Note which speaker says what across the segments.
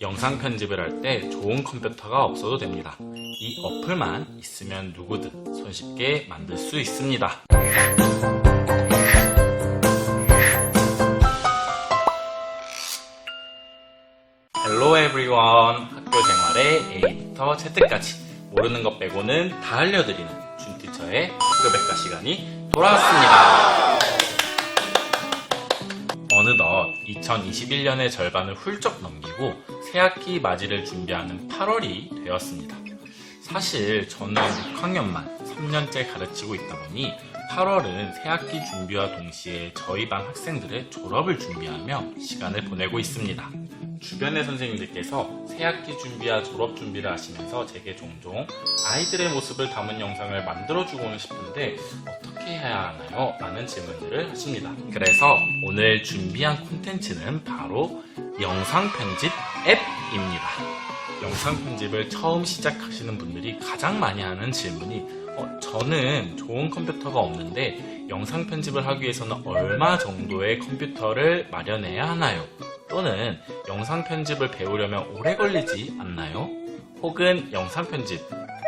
Speaker 1: 영상 편집을 할 때 좋은 컴퓨터가 없어도 됩니다. 이 어플만 있으면 누구든 손쉽게 만들 수 있습니다. Hello everyone. 학교 생활의 A부터 Z까지 모르는 것 빼고는 다 알려드리는 준티처의 학교 백과 시간이 돌아왔습니다. 어느덧 2021년의 절반을 훌쩍 넘기고 새학기 맞이를 준비하는 8월이 되었습니다. 사실 저는 6학년만 3년째 가르치고 있다 보니 8월은 새학기 준비와 동시에 저희 반 학생들의 졸업을 준비하며 시간을 보내고 있습니다. 주변의 선생님들께서 새학기 준비와 졸업 준비를 하시면서 제게 종종 아이들의 모습을 담은 영상을 만들어주고는 싶은데 어떻게 해야 하나요? 라는 질문들을 하십니다. 그래서 오늘 준비한 콘텐츠는 바로 영상 편집 앱입니다. 영상 편집을 처음 시작하시는 분들이 가장 많이 하는 질문이 어, 저는 좋은 컴퓨터가 없는데 영상 편집을 하기 위해서는 얼마 정도의 컴퓨터를 마련해야 하나요? 또는 영상 편집을 배우려면 오래 걸리지 않나요? 혹은 영상 편집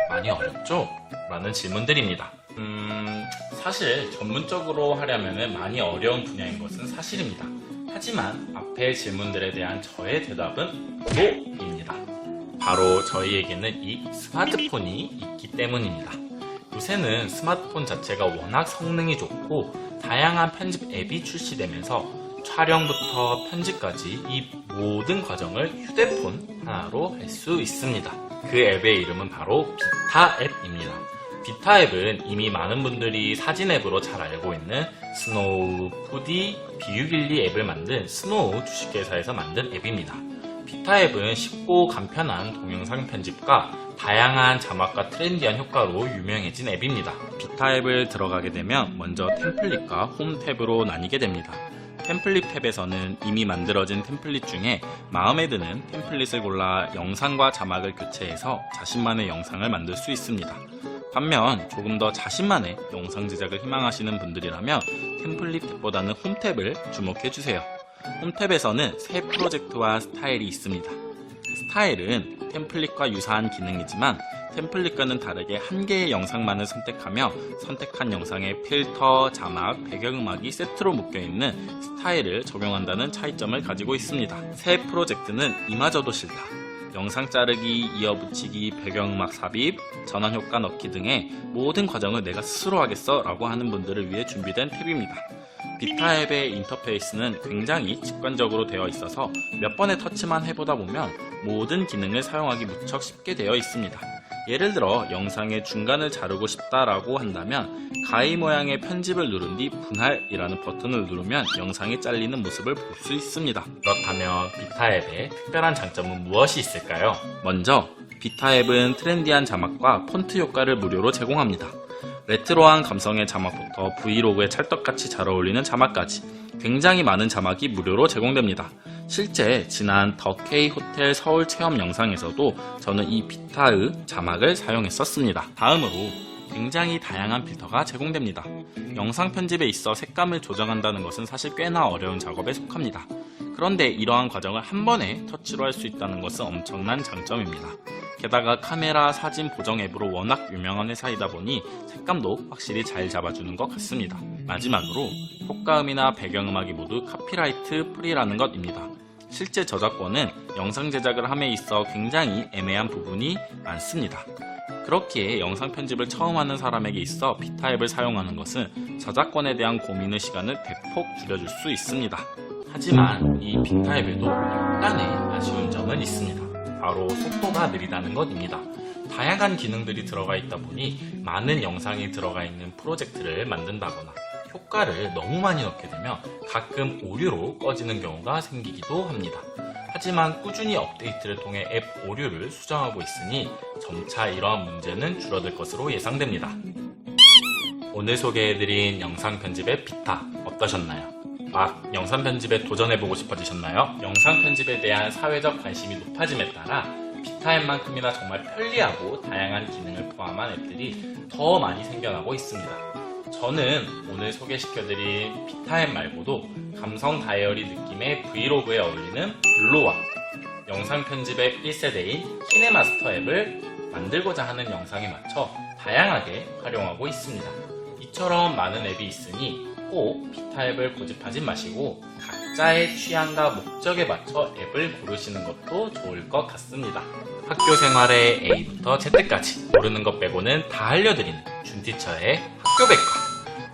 Speaker 1: 많이 어렵죠? 라는 질문들입니다. 음, 사실 전문적으로 하려면 많이 어려운 분야인 것은 사실입니다. 하지만 앞의 질문들에 대한 저의 대답은 노입니다. 바로 저희에게는 이 스마트폰이 있기 때문입니다. 요새는 스마트폰 자체가 워낙 성능이 좋고 다양한 편집 앱이 출시되면서 촬영부터 편집까지 이 모든 과정을 휴대폰 하나로 할 수 있습니다. 그 앱의 이름은 바로 비타 앱입니다. 비타 앱은 이미 많은 분들이 사진 앱으로 잘 알고 있는 스노우, 푸디, 비유길리 앱을 만든 스노우 주식회사에서 만든 앱입니다. 비타 앱은 쉽고 간편한 동영상 편집과 다양한 자막과 트렌디한 효과로 유명해진 앱입니다. 비타 앱을 들어가게 되면 먼저 템플릿과 홈 탭으로 나뉘게 됩니다. 템플릿 탭에서는 이미 만들어진 템플릿 중에 마음에 드는 템플릿을 골라 영상과 자막을 교체해서 자신만의 영상을 만들 수 있습니다. 반면 조금 더 자신만의 영상 제작을 희망하시는 분들이라면 템플릿 탭보다는 홈 탭을 주목해 주세요. 홈 탭에서는 새 프로젝트와 스타일이 있습니다. 스타일은 템플릿과 유사한 기능이지만 템플릿과는 다르게 한 개의 영상만을 선택하며 선택한 영상에 필터, 자막, 배경음악이 세트로 묶여있는 스타일을 적용한다는 차이점을 가지고 있습니다. 새 프로젝트는 이마저도 싫다. 영상 자르기, 이어붙이기, 배경음악 삽입, 전환 효과 넣기 등의 모든 과정을 내가 스스로 하겠어 라고 하는 분들을 위해 준비된 탭입니다. 비타 앱의 인터페이스는 굉장히 직관적으로 되어 있어서 몇 번의 터치만 해보다 보면 모든 기능을 사용하기 무척 쉽게 되어 있습니다. 예를 들어 영상의 중간을 자르고 싶다라고 한다면 가위 모양의 편집을 누른 뒤 분할이라는 버튼을 누르면 영상이 잘리는 모습을 볼 수 있습니다. 그렇다면 비타 앱의 특별한 장점은 무엇이 있을까요? 먼저 비타 앱은 트렌디한 자막과 폰트 효과를 무료로 제공합니다. 레트로한 감성의 자막부터 브이로그에 찰떡같이 잘 어울리는 자막까지 굉장히 많은 자막이 무료로 제공됩니다. 실제 지난 더 K 호텔 서울 체험 영상에서도 저는 이 비타의 자막을 사용했었습니다. 다음으로 굉장히 다양한 필터가 제공됩니다. 영상 편집에 있어 색감을 조정한다는 것은 사실 꽤나 어려운 작업에 속합니다. 그런데 이러한 과정을 한 번에 터치로 할 수 있다는 것은 엄청난 장점입니다. 게다가 카메라 사진 보정 앱으로 워낙 유명한 회사이다 보니 색감도 확실히 잘 잡아주는 것 같습니다. 마지막으로 효과음이나 배경음악이 모두 카피라이트 프리라는 것입니다. 실제 저작권은 영상 제작을 함에 있어 굉장히 애매한 부분이 많습니다. 그렇기에 영상 편집을 처음 하는 사람에게 있어 비타 앱을 사용하는 것은 저작권에 대한 고민의 시간을 대폭 줄여줄 수 있습니다. 하지만 이 비타 앱에도 약간의 아쉬운 점은 있습니다. 바로 속도가 느리다는 것입니다. 다양한 기능들이 들어가 있다 보니 많은 영상이 들어가 있는 프로젝트를 만든다거나 효과를 너무 많이 넣게 되면 가끔 오류로 꺼지는 경우가 생기기도 합니다. 하지만 꾸준히 업데이트를 통해 앱 오류를 수정하고 있으니 점차 이러한 문제는 줄어들 것으로 예상됩니다. 오늘 소개해드린 영상 편집의 비타 어떠셨나요? 막 영상 편집에 도전해보고 싶어지셨나요? 영상 편집에 대한 사회적 관심이 높아짐에 따라 비타 앱만큼이나 정말 편리하고 다양한 기능을 포함한 앱들이 더 많이 생겨나고 있습니다. 저는 오늘 소개시켜드린 비타 앱 말고도 감성 다이어리 느낌의 브이로그에 어울리는 블로와 영상 편집의 1세대인 키네마스터 앱을 만들고자 하는 영상에 맞춰 다양하게 활용하고 있습니다. 이처럼 많은 앱이 있으니 꼭 비타 앱을 고집하지 마시고 각자의 취향과 목적에 맞춰 앱을 고르시는 것도 좋을 것 같습니다. 학교 생활의 A부터 Z까지 모르는 것 빼고는 다 알려드리는 준티처의 학교 백과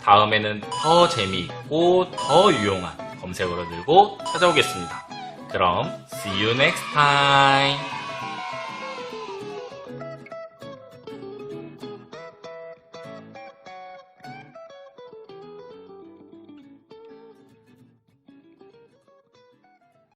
Speaker 1: 다음에는 더 재미있고 더 유용한 검색어로 들고 찾아오겠습니다. 그럼 see you next time.